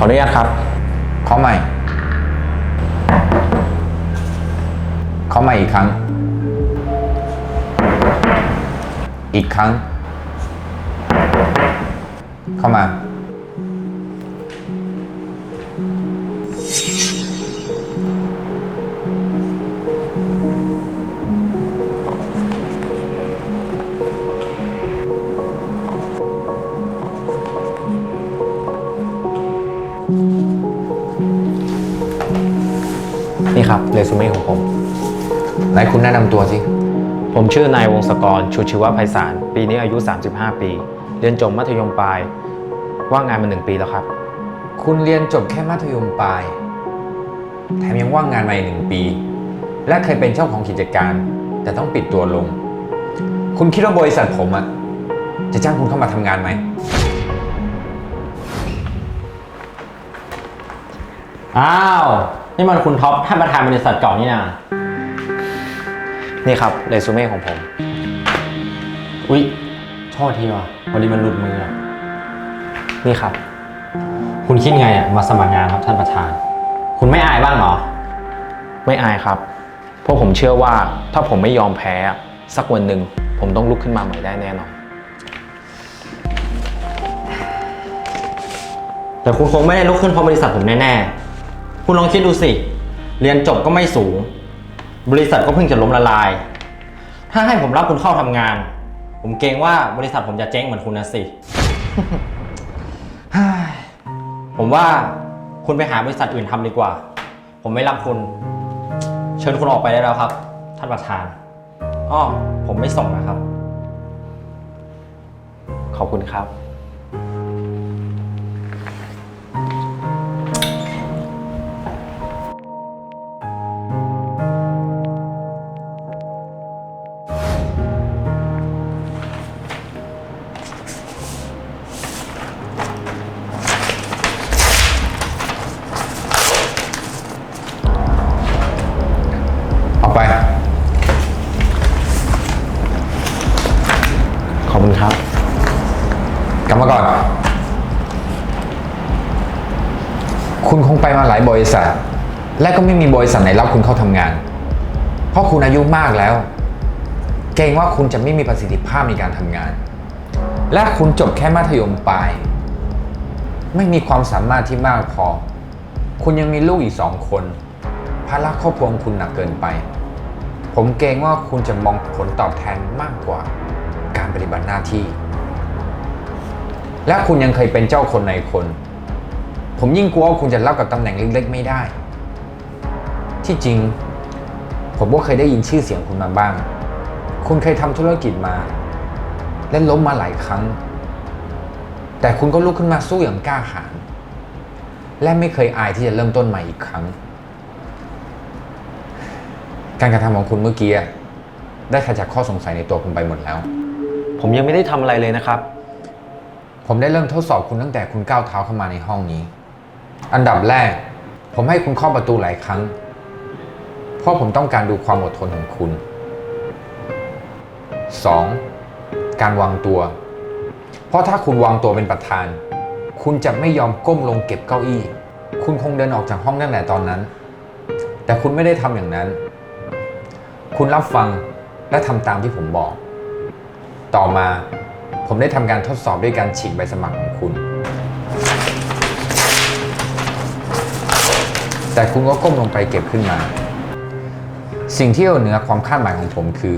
ขออนุญาตครับ ขอใหม่ ขอใหม่อีกครั้ง อีกครั้ง เข้ามา ครับเรซูเม่ของผมไหนคุณแนะนำตัวสิ ผมชื่อนายวงศกร ชูชีวไพศาล ปีนี้อายุ 35 ปี เรียนจบมัธยมปลาย ว่างงานมาหนึ่งปีแล้วครับ คุณเรียนจบแค่มัธยมปลาย แถมยังว่างงานมาอีกหนึ่งปี และเคยเป็นเจ้าของกิจการ แต่ต้องปิดตัวลง คุณคิดว่าบริษัทผมอะจะจ้างคุณเข้ามาทำงานไหม อ้าว นี่มันคุณท็อปท่านประธานบริษัทเก่านี่นะนี่ครับเรซูเม่ของผม อุ๊ยโทษทีว่ะพอดีมันหลุดมืออะนี่ครับ คุณคิดไงอะมาสมัครงานครับท่านประธาน คุณไม่อายบ้างเหรอ ไม่อายครับ เพราะผมเชื่อว่าถ้าผมไม่ยอมแพ้สักวันหนึ่งผมต้องลุกขึ้นมาใหม่ได้แน่นอน แต่คุณคงไม่ได้ลุกขึ้นเพราะบริษัทผมแน่ๆ คุณลองคิดดูสิ เรียนจบก็ไม่สูง บริษัทก็เพิ่งจะล้มละลาย ถ้าให้ผมรับคุณเข้าทำงาน ผมเกรงว่าบริษัทผมจะเจ๊งเหมือนคุณนะสิ เฮ้ยผมว่าคุณไปหาบริษัทอื่นทำดีกว่า ผมไม่รับคุณ เชิญคุณออกไปได้แล้วครับ ท่านประธานอ้อผมไม่ส่งนะครับ ขอบคุณครับ กลับมาก่อน คุณคงไปมาหลายบริษัท และก็ไม่มีบริษัทไหนรับคุณเข้าทำงาน เพราะคุณอายุมากแล้ว เกรงว่าคุณจะไม่มีประสิทธิภาพในการทำงาน และคุณจบแค่มัธยมปลาย ไม่มีความสามารถที่มากพอ คุณยังมีลูกอีกสองคนภาระครอบครัวของคุณหนักเกินไป ผมเกรงว่าคุณจะมองผลตอบแทนมากกว่าการปฏิบัติหน้าที่ และคุณยังเคยเป็นเจ้าคนในคน ผมยิ่งกลัวว่าคุณจะรับกับตำแหน่งเล็กๆไม่ได้ ที่จริง ผมก็เคยได้ยินชื่อเสียงคุณมาบ้าง คุณเคยทำธุรกิจมา และล้มมาหลายครั้ง แต่คุณก็ลุกขึ้นมาสู้อย่างกล้าหาญและไม่เคยอายที่จะเริ่มต้นใหม่อีกครั้ง การกระทำของคุณเมื่อกี้ได้ขจัดข้อสงสัยในตัวคุณไปหมดแล้ว ผมยังไม่ได้ทำอะไรเลยนะครับ ผมได้เริ่มทดสอบคุณตั้งแต่คุณก้าวเท้าเข้ามาในห้องนี้ อันดับแรก ผมให้คุณเคาะประตูหลายครั้ง เพราะผมต้องการดูความอดทนของคุณ 2. การวางตัว เพราะถ้าคุณวางตัวเป็นประธาน คุณจะไม่ยอมก้มลงเก็บเก้าอี้ คุณคงเดินออกจากห้องตั้งแต่ตอนนั้น แต่คุณไม่ได้ทำอย่างนั้น คุณรับฟังและทำตามที่ผมบอก ต่อมา ผมได้ทำการทดสอบด้วยการฉีกใบสมัครของคุณ แต่คุณก็ก้มลงไปเก็บขึ้นมา สิ่งที่เหนือความคาดหมายของผมคือ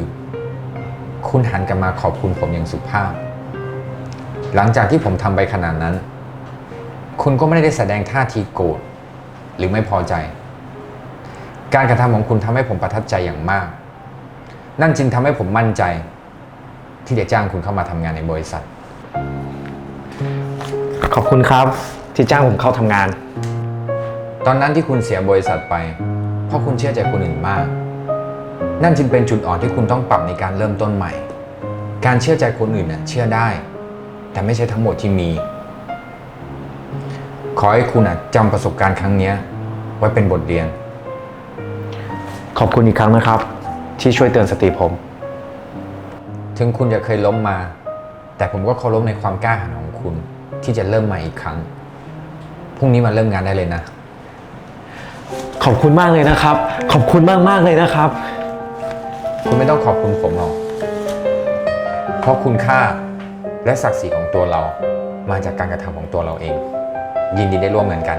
คุณหันกลับมาขอบคุณผมอย่างสุภาพ หลังจากที่ผมทำไปขนาดนั้น คุณก็ไม่ได้แสดงท่าทีโกรธหรือไม่พอใจ การกระทำของคุณทำให้ผมประทับใจอย่างมาก นั่นจึงทำให้ผมมั่นใจ ที่จะจ้างคุณเข้ามาทำงานในบริษัท ขอบคุณครับ ที่จ้างผมเข้าทำงาน ตอนนั้นที่คุณเสียบริษัทไป เพราะคุณเชื่อใจคนอื่นมาก นั่นจึงเป็นจุดอ่อนที่คุณต้องปรับในการเริ่มต้นใหม่ การเชื่อใจคนอื่นน่ะเชื่อได้ แต่ไม่ใช่ทั้งหมดที่มี ขอให้คุณน่ะจำประสบการณ์ครั้งเนี้ยไว้เป็นบทเรียน ขอบคุณอีกครั้งนะครับ ที่ช่วยเตือนสติผม ถึงคุณจะเคยล้มมา แต่ผมก็เคารพในความกล้าหาญของคุณที่จะเริ่มใหม่อีกครั้ง พรุ่งนี้มาเริ่มงานได้เลยนะ ขอบคุณมากเลยนะครับ ขอบคุณมากมากๆเลยนะครับ คุณไม่ต้องขอบคุณผมหรอก เพราะคุณค่าและศักดิ์ศรีของตัวเรา มาจากการกระทำของตัวเราเอง ยินดีได้ร่วมงานกัน